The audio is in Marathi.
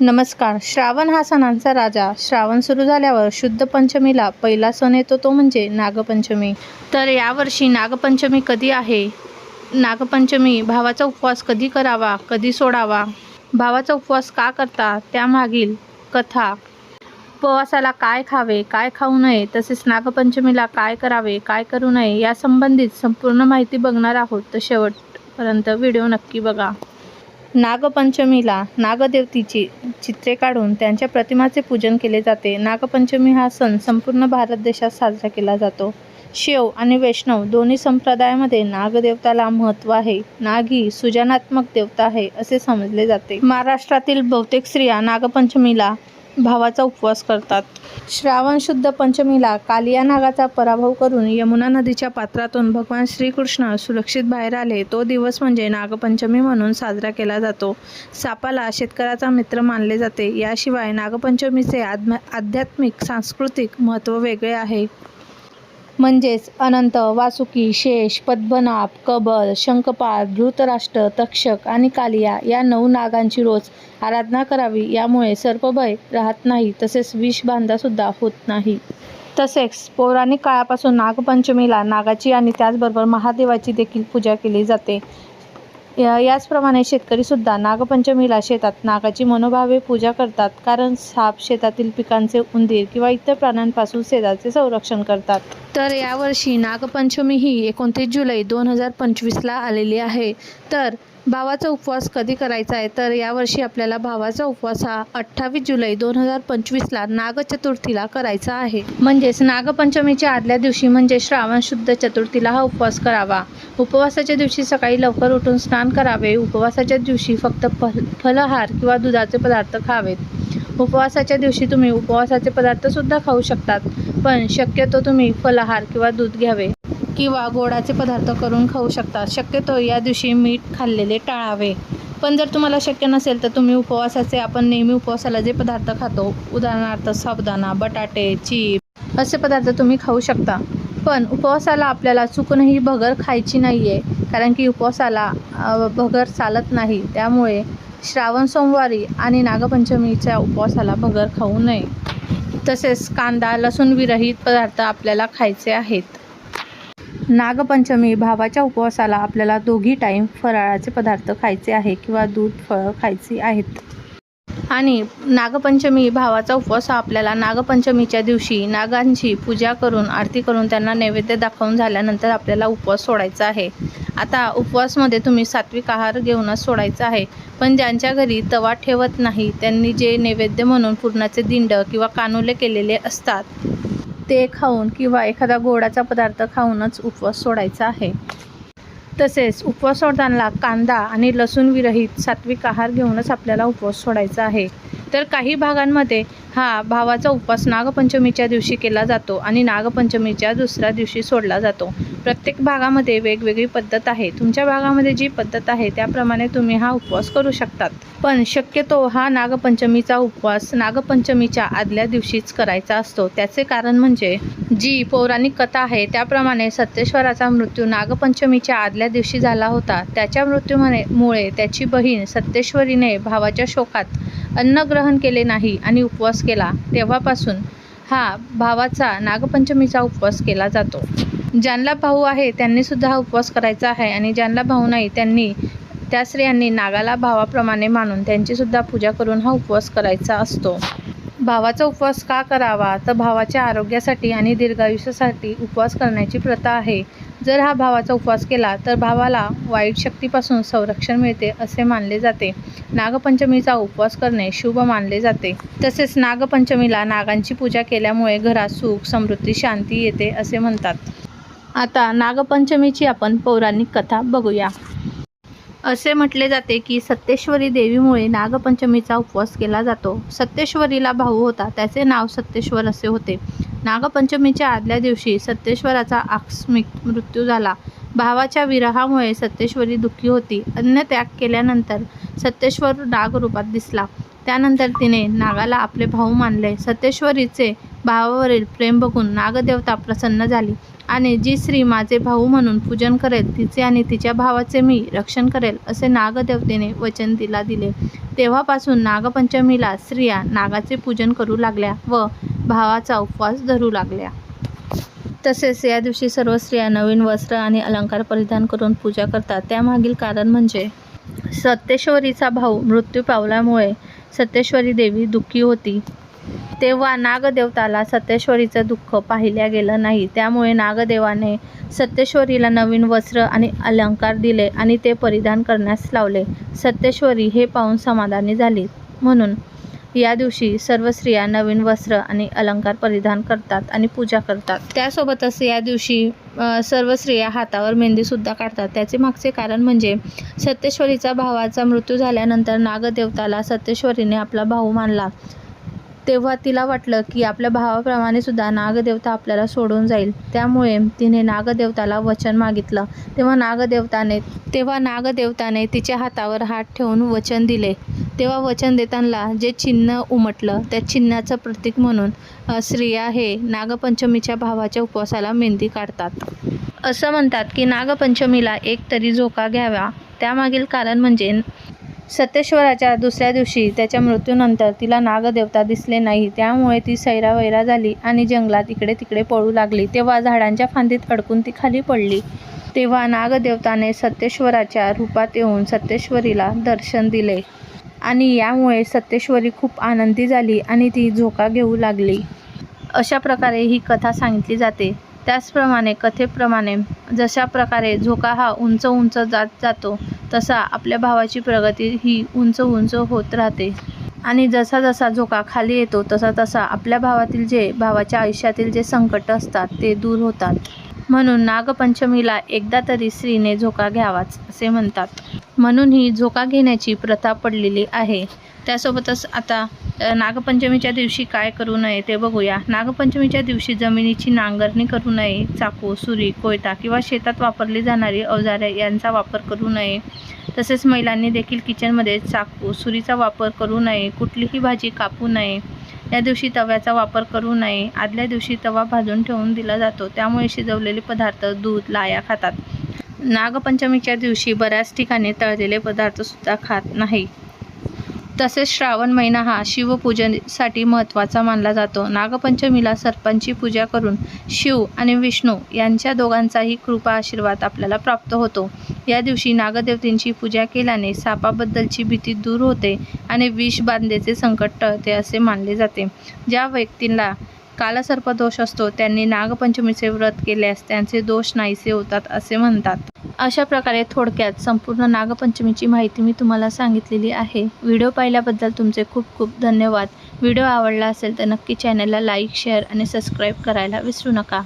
नमस्कार. श्रावण हा सणांचा राजा. श्रावण सुरू झाल्यावर शुद्ध पंचमीला पहिला सण येतो तो म्हणजे नागपंचमी. तर यावर्षी नागपंचमी कधी आहे? नागपंचमी भावाचा उपवास कधी करावा? कधी सोडावा? भावाचा उपवास का करता? त्यामागील कथा. उपवासाला काय खावे? काय खाऊ नये? तसेच नागपंचमीला काय करावे? काय करू नये? या संबंधित संपूर्ण माहिती बघणार आहोत. तर शेवटपर्यंत व्हिडिओ नक्की बघा. नागपंचमीला नागदेवतीची चित्रे काढून त्यांच्या प्रतिमाचे पूजन केले जाते. नागपंचमी हा सण संपूर्ण भारत देशात साजरा केला जातो. शिव आणि वैष्णव दोन्ही संप्रदायामध्ये नागदेवताला महत्त्व आहे. नाग ही सुजनात्मक देवता आहे असे समजले जाते. महाराष्ट्रातील बहुतेक स्त्रिया नागपंचमीला भावाचा उपवास करतात. श्रावण शुद्ध पंचमीला कालिया नागाचा पराभव करून यमुना नदीच्या पात्रातून भगवान श्रीकृष्ण सुरक्षित बाहेर आले. तो दिवस म्हणजे नागपंचमी म्हणून साजरा केला जातो. सापाला शेतकऱ्याचा मित्र मानले जाते. याशिवाय नागपंचमीचे आध्यात्मिक सांस्कृतिक महत्त्व वेगळे आहे. म्हणजेच अनंत वासुकी शेष पद्मनाभ कबल शंखपाळ धृतराष्ट्र तक्षक आणि कालिया या नऊ नागांची रोज आराधना करावी. यामुळे सर्पभय राहत नाही तसेच विषबांधासुद्धा होत नाही. तसेच पौराणिक काळापासून नागपंचमीला नागाची आणि त्याचबरोबर महादेवाची देखील पूजा केली जाते. या- याचप्रमाणे शेतकरीसुद्धा नागपंचमीला शेतात नागाची मनोभावे पूजा करतात कारण साप शेतातील पिकांचे उंदीर किंवा इतर प्राण्यांपासून शेताचे संरक्षण करतात. तर यावर्षी नागपंचमी ही एकोणतीस जुलै दोन हजार पंचवीसला आलेली आहे. तर भावाचा उपवास कधी करायचा आहे? तर यावर्षी आपल्याला भावाचा उपवास हा अठ्ठावीस जुलै दोन हजार पंचवीसला नागचतुर्थीला करायचा आहे. म्हणजेच नागपंचमीच्या आदल्या दिवशी म्हणजे श्रावण शुद्ध चतुर्थीला हा उपवास करावा. उपवासाच्या दिवशी सकाळी लवकर उठून स्नान करावे. उपवासाच्या दिवशी फक्त फल फलहार किंवा दुधाचे पदार्थ खावेत. उपवासाच्या दिवशी तुम्ही उपवासाचे पदार्थसुद्धा खाऊ शकतात पण शक्यतो तुम्ही फलहार किंवा दूध घ्यावे. किंवा गोडाचे पदार्थ करून खाऊ शकता शक्यतो या दिवशी मीठ खाल्लेले टाळावे. पण जर तुम्हाला शक्य नसेल तर तुम्ही उपवासाचे आपण नेहमी उपवासाला जे पदार्थ खातो उदाहरणार्थ साबुदाणा बटाटे चीप असे पदार्थ तुम्ही खाऊ शकता. पण उपवासाला आपल्याला चुकूनही भगर खायची नाही आहे कारण की उपवासाला भगर चालत नाही. त्यामुळे श्रावण सोमवारी आणि नागपंचमीच्या उपवासाला भगर खाऊ नये. तसेच कांदा लसूण विरहित पदार्थ आपल्याला खायचे आहेत. नागपंचमी भावाच्या उपवासाला आपल्याला दोघी टाईम फराळाचे पदार्थ खायचे आहे किंवा दूध फळं खायची आहेत. आणि नागपंचमी भावाचा उपवास हा आपल्याला नागपंचमीच्या दिवशी नागांची पूजा करून आरती करून त्यांना नैवेद्य दाखवून झाल्यानंतर आपल्याला उपवास सोडायचा आहे. आता उपवासमध्ये तुम्ही सात्विक आहार घेऊनच सोडायचा आहे. पण ज्यांच्या घरी तवा ठेवत नाही त्यांनी जे नैवेद्य म्हणून पुरणाचे दिंड किंवा कानुले केलेले असतात ते खाऊन किंवा एखादा गोडाचा पदार्थ खाऊनच उपवास सोडायचा आहे. तसेच उपवास सोडताना कांदा आणि लसूण विरहित सात्विक आहार घेऊनच आपल्याला उपवास सोडायचा आहे. तर काही भागांमध्ये हा भावाचा उपवास नागपंचमीच्या दिवशी केला जातो आणि नागपंचमीच्या दुसऱ्या दिवशी सोडला जातो. प्रत्येक भागामध्ये वेगवेगळी पद्धत आहे. तुमच्या भागामध्ये जी पद्धत आहे त्याप्रमाणे तुम्ही हा उपवास करू शकतात. पण शक्यतो हा नागपंचमीचा उपवास नागपंचमीच्या आदल्या दिवशीच करायचा असतो. त्याचे कारण म्हणजे जी पौराणिक कथा आहे त्याप्रमाणे सत्येश्वराचा मृत्यू नागपंचमीच्या आदल्या दिवशी झाला होता. त्याच्या मृत्यूमुळे मुळे त्याची बहीण सत्येश्वरीने भावाच्या शोकात अन्न ग्रहण केले नाही आणि उपवास केला. तेव्हापासून हा भावाचा नागपंचमीचा उपवास केला जातो. ज्यांना भाऊ आहे त्यांनी सुद्धा हा उपवास करायचा आहे आणि ज्यांना भाऊ नाही त्यांनी त्या स्त्रियांनी नागाला भावाप्रमाणे मानून त्यांची सुद्धा पूजा करून हा उपवास करायचा असतो. भावाचा उपवास का करावा? तर भावाच्या आरोग्यासाठी आणि दीर्घायुष्यासाठी उपवास करण्याची प्रथा आहे. जर हा भावाचा उपवास केला तर भावाला वाईट शक्तीपासून संरक्षण मिळते असे मानले जाते. नागपंचमीचा उपवास करणे शुभ मानले जाते. तसेच नागपंचमीला नागांची पूजा केल्यामुळे घरात सुख समृद्धी शांती येते असे म्हणतात. आता नागपंचमीची आपण पौराणिक कथा बघूया. असे म्हटले जाते की सत्येश्वरी देवीमुळे नागपंचमीचा उपवास केला जातो. सत्येश्वरीला भाऊ होता त्याचे नाव सत्येश्वर असे होते. नागपंचमीच्या आदल्या दिवशी सत्येश्वराचा आकस्मिक मृत्यू झाला. भावाच्या विरहामुळे सत्येश्वरी दुःखी होती. अन्न त्याग केल्यानंतर सत्येश्वर नागरूपात दिसला. त्यानंतर तिने नागाला आपले भाऊ मानले. सत्येश्वरीचे भावावरील प्रेम बघून नागदेवता प्रसन्न झाली आणि जी स्त्री माझे भाऊ म्हणून पूजन करेल तिचे आणि तिच्या भावाचे मी रक्षण करेल असे नागदेवतेने वचन तिला दिले. तेव्हापासून नागपंचमीला स्त्रिया नागाचे पूजन करू लागल्या व भावाचा उपवास धरू लागल्या. तसेच या दिवशी सर्व स्त्रिया नवीन वस्त्र आणि अलंकार परिधान करून पूजा करतात. त्यामागील कारण म्हणजे सत्येश्वरीचा भाऊ मृत्यू पावल्यामुळे सत्येश्वरी देवी दुःखी होती. तेव्हा नागदेवताला सत्येश्वरीचं दुःख पाहिल्या गेलं नाही. त्यामुळे नागदेवाने सत्येश्वरीला नवीन वस्त्र आणि अलंकार दिले आणि ते परिधान करण्यास लावले. सत्येश्वरी हे पाहून समाधानी झाली. म्हणून या दिवशी सर्व स्त्रिया नवीन वस्त्र आणि अलंकार परिधान करतात आणि पूजा करतात. त्यासोबतच या दिवशी सर्व स्त्रिया हातावर मेहंदीसुद्धा काढतात. त्याचे मागचे कारण म्हणजे सत्येश्वरीचा भावाचा मृत्यू झाल्यानंतर नागदेवताला सत्येश्वरीने आपला भाऊ मानला. तेव्हा तिला वाटलं की आपल्या भावाप्रमाणे सुद्धा नागदेवता आपल्याला सोडून जाईल. त्यामुळे तिने नागदेवताला वचन मागितलं. तेव्हा नागदेवताने तेव्हा नागदेवताने तिच्या हातावर हात ठेवून वचन दिले. तेव्हा वचन देताना जे चिन्ह उमटलं त्या चिन्हाचं प्रतीक म्हणून स्त्रिया हे नागपंचमीच्या भावाच्या उपवासाला मेहंदी काढतात. असं म्हणतात की नागपंचमीला एक तरी झोका घ्यावा. त्यामागील कारण म्हणजे सत्येश्वराच्या दुसऱ्या दिवशी त्याच्या मृत्यूनंतर तिला नागदेवता दिसले नाही. त्यामुळे ती सैरावैरा झाली आणि जंगलात इकडे तिकडे पळू लागली. तेव्हा झाडांच्या फांदीत अडकून ती खाली पडली. तेव्हा नागदेवताने सत्येश्वराच्या रूपात येऊन सत्येश्वरीला दर्शन दिले. आणि यामुळे सत्येश्वरी खूप आनंदी झाली आणि ती झोका घेऊ लागली. अशा प्रकारे ही कथा सांगितली जाते. त्याचप्रमाणे कथेप्रमाणे जशा प्रकारे झोका हा उंच उंच जात जातो तसा आपल्या भावाची प्रगती ही उंच उंच होत राहते. आणि जसा जसा झोका खाली येतो तसा तसा आपल्या भावातील जे भावाच्या आयुष्यातील जे संकट असतात ते दूर होतात. म्हणून नागपंचमीला एकदा तरी स्त्रीने झोका घ्यावाच असे म्हणतात. म्हणून ही झोका घेण्याची प्रथा पडलेली आहे. त्यासोबतच आता नागपंचमीच्या दिवशी काय करू नये ते बघूया. नागपंचमीच्या दिवशी जमिनीची नांगरणी करू नये. चाकू सुरी कोयता किंवा शेतात वापरली जाणारी अवजारे यांचा वापर करू नये. तसेच महिलांनी देखील किचनमध्ये चाकू सुरीचा वापर करू नये. कुठलीही भाजी कापू नये. या दिवशी तव्याचा वापर करू नये. आदल्या दिवशी तवा भाजून ठेवून दिला जातो. त्यामुळे शिजवलेले पदार्थ दूध लाया खातात. नागपंचमीच्या दिवशी बऱ्याच ठिकाणी तळलेले पदार्थसुद्धा खात नाही. तसेच श्रावण महिना हा शिवपूजनेसाठी महत्त्वाचा मानला जातो. नागपंचमीला सर्पांची पूजा करून शिव आणि विष्णू यांच्या दोघांचाही कृपा आशीर्वाद आपल्याला प्राप्त होतो. या दिवशी नागदेवतेंची पूजा केल्याने सापाबद्दलची भीती दूर होते आणि विष बांधेचे संकट टळते असे मानले जाते. ज्या व्यक्तींना कालसर्पदोष असतो त्यांनी नागपंचमीचे व्रत केल्यास त्यांचे दोष नाहीसे होतात असे म्हणतात. अशा प्रकारे थोडक्यात संपूर्ण नागपंचमीची माहिती मी तुम्हाला सांगितलेली आहे. व्हिडिओ पाहिल्याबद्दल तुमचे खूप खूप धन्यवाद. व्हिडिओ आवडला असेल तर नक्की चॅनलला लाईक शेअर आणि सबस्क्राईब करायला विसरू नका.